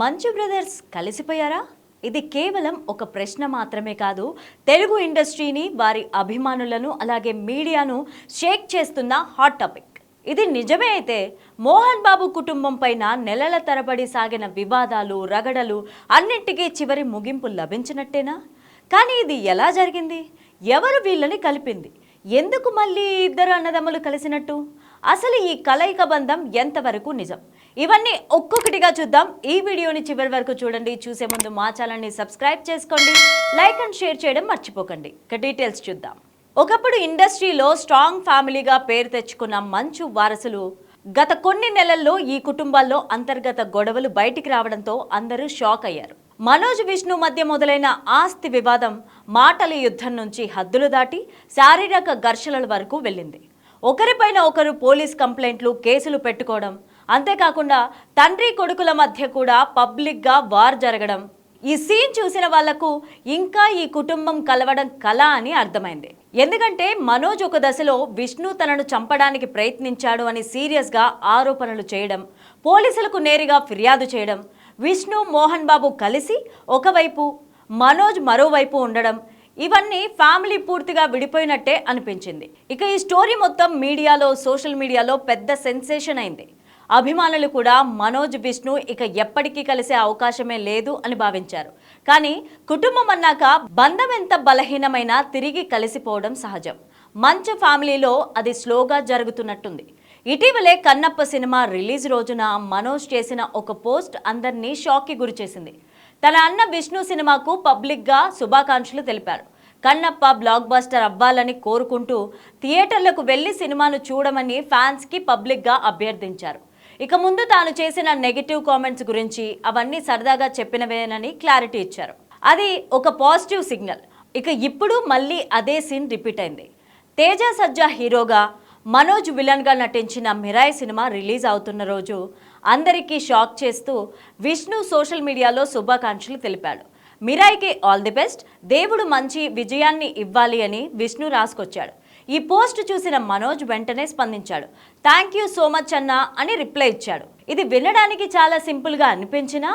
మంచు బ్రదర్స్ కలిసిపోయారా? ఇది కేవలం ఒక ప్రశ్న మాత్రమే కాదు. తెలుగు ఇండస్ట్రీని వారి అభిమానులను అలాగే మీడియాను షేక్ చేస్తున్న హాట్ టాపిక్. ఇది నిజమే అయితే మోహన్ బాబు కుటుంబం పైన నెలల తరబడి సాగిన వివాదాలు రగడలు అన్నింటికీ చివరి ముగింపు లభించినట్టేనా? కానీ ఇది ఎలా జరిగింది? ఎవరు వీళ్ళని కలిపింది? ఎందుకు మళ్ళీ ఇద్దరు అన్నదమ్ములు కలిసినట్టు? అసలు ఈ కలయిక బంధం ఎంతవరకు నిజం? ఇవన్నీ ఒక్కొక్కటిగా చూద్దాం. ఈ వీడియోని చివరి వరకు చూడండి. చూసే ముందు మా ఛానల్ని సబ్స్క్రైబ్ చేసుకోండి. లైక్ అండ్ షేర్ చేయడం మర్చిపోకండి. ఇక డీటెయిల్స్ చూద్దాం. ఒకప్పుడు ఇండస్ట్రీలో స్ట్రాంగ్ ఫ్యామిలీగా పేరు తెచ్చుకున్న మంచు వారసులు గత కొన్ని నెలల్లో ఈ కుటుంబాల్లో అంతర్గత గొడవలు బయటికి రావడంతో అందరూ షాక్ అయ్యారు. మనోజ్ విష్ణు మధ్య మొదలైన ఆస్తి వివాదం మాటల యుద్ధం నుంచి హద్దులు దాటి శారీరక ఘర్షణల వరకు వెళ్ళింది. ఒకరిపైన ఒకరు పోలీస్ కంప్లైంట్లు కేసులు పెట్టుకోవడం అంతేకాకుండా తండ్రి కొడుకుల మధ్య కూడా పబ్లిక్గా వార్ జరగడం. ఈ సీన్ చూసిన వాళ్ళకు ఇంకా ఈ కుటుంబం కలవడం కళ అని అర్థమైంది. ఎందుకంటే మనోజ్ ఒక దశలో విష్ణు తనను చంపడానికి ప్రయత్నించాడు అని సీరియస్గా ఆరోపణలు చేయడం పోలీసులకు నేరుగా ఫిర్యాదు చేయడం విష్ణు మోహన్ బాబు కలిసి ఒకవైపు మనోజ్ మరోవైపు ఉండడం ఇవన్నీ ఫ్యామిలీ పూర్తిగా విడిపోయినట్టే అనిపించింది. ఇక ఈ స్టోరీ మొత్తం మీడియాలో సోషల్ మీడియాలో పెద్ద సెన్సేషన్ అయింది. అభిమానులు కూడా మనోజ్ విష్ణు ఇక ఎప్పటికీ కలిసే అవకాశమే లేదు అని భావించారు. కానీ కుటుంబం అన్నాక బంధం ఎంత బలహీనమైనా తిరిగి కలిసిపోవడం సహజం. మంచు ఫ్యామిలీలో అది స్లోగా జరుగుతున్నట్టుంది. ఇటీవలే కన్నప్ప సినిమా రిలీజ్ రోజున మనోజ్ చేసిన ఒక పోస్ట్ అందరినీ షాక్కి గురిచేసింది తన అన్న విష్ణు సినిమాకు పబ్లిక్గా శుభాకాంక్షలు తెలిపారు. కన్నప్ప బ్లాక్ బస్టర్ అవ్వాలని కోరుకుంటూ థియేటర్లకు వెళ్ళి సినిమాను చూడమని ఫ్యాన్స్కి పబ్లిక్గా అభ్యర్థించారు. ఇక ముందు తాను చేసిన నెగిటివ్ కామెంట్స్ గురించి అవన్నీ సరదాగా చెప్పినవేనని క్లారిటీ ఇచ్చారు. అది ఒక పాజిటివ్ సిగ్నల్ ఇక ఇప్పుడు మళ్ళీ అదే సీన్ రిపీట్ అయింది. తేజ సజ్జా హీరోగా మనోజ్ విలన్గా నటించిన మిరాయ్ సినిమా రిలీజ్ అవుతున్న రోజు అందరికీ షాక్ చేస్తూ విష్ణు సోషల్ మీడియాలో శుభాకాంక్షలు తెలిపాడు. మిరాయికి ఆల్ ది బెస్ట్ దేవుడు మంచి విజయాన్ని ఇవ్వాలి అని విష్ణు రాసుకొచ్చాడు. ఈ పోస్ట్ చూసిన మనోజ్ వెంటనే స్పందించాడు. థ్యాంక్ యూ సో మచ్ అన్నా అని రిప్లై ఇచ్చాడు. ఇది వినడానికి చాలా సింపుల్గా అనిపించినా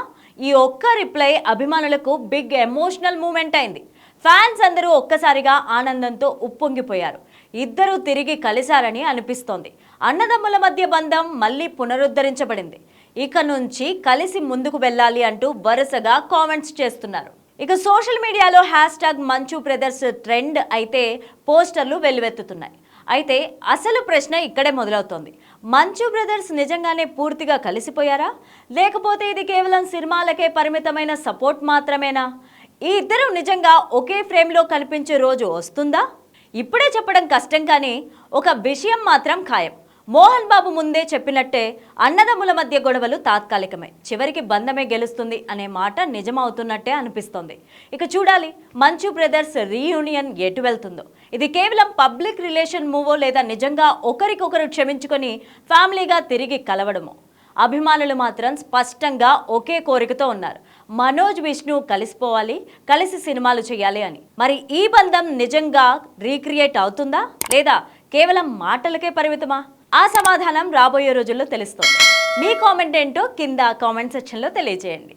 ఈ ఒక్క రిప్లై అభిమానులకు బిగ్ ఎమోషనల్ మూమెంట్ అయింది. ఫ్యాన్స్ అందరూ ఒక్కసారిగా ఆనందంతో ఉప్పొంగిపోయారు. ఇద్దరూ తిరిగి కలిశారని అనిపిస్తోంది. అన్నదమ్ముల మధ్య బంధం మళ్ళీ పునరుద్ధరించబడింది. ఇక నుంచి కలిసి ముందుకు వెళ్ళాలి అంటూ వరుసగా కామెంట్స్ చేస్తున్నారు. ఇక సోషల్ మీడియాలో hash tag Manchu brothers trend అయితే పోస్టర్లు వెల్లువెత్తుతున్నాయి. అయితే అసలు ప్రశ్న ఇక్కడే మొదలవుతోంది. మంచు బ్రదర్స్ నిజంగానే పూర్తిగా కలిసిపోయారా? లేకపోతే ఇది కేవలం సినిమాలకే పరిమితమైన సపోర్ట్ మాత్రమేనా? ఈ ఇద్దరు నిజంగా ఒకే ఫ్రేమ్లో కనిపించే రోజు వస్తుందా? ఇప్పుడే చెప్పడం కష్టం కానీ ఒక విషయం మాత్రం ఖాయం. మోహన్ బాబు ముందే చెప్పినట్టే అన్నదమ్ముల మధ్య గొడవలు తాత్కాలికమే. చివరికి బంధమే గెలుస్తుంది అనే మాట నిజమవుతున్నట్టే అనిపిస్తోంది. ఇక చూడాలి మంచు బ్రదర్స్ రీయూనియన్ ఎటు వెళ్తుందో. ఇది కేవలం పబ్లిక్ రిలేషన్ మూవో లేదా నిజంగా ఒకరికొకరు క్షమించుకొని ఫ్యామిలీగా తిరిగి కలవడమో? అభిమానులు మాత్రం స్పష్టంగా ఒకే కోరికతో ఉన్నారు. మనోజ్ విష్ణు కలిసిపోవాలి కలిసి సినిమాలు చేయాలి అని. మరి ఈ బంధం నిజంగా రీక్రియేట్ అవుతుందా? లేదా కేవలం మాటలకే పరిమితమా? ఆ సమాధానం రాబోయే రోజుల్లో తెలుస్తుంది. మీ కామెంట్ ఏంటో కింద కామెంట్ సెక్షన్లో తెలియజేయండి.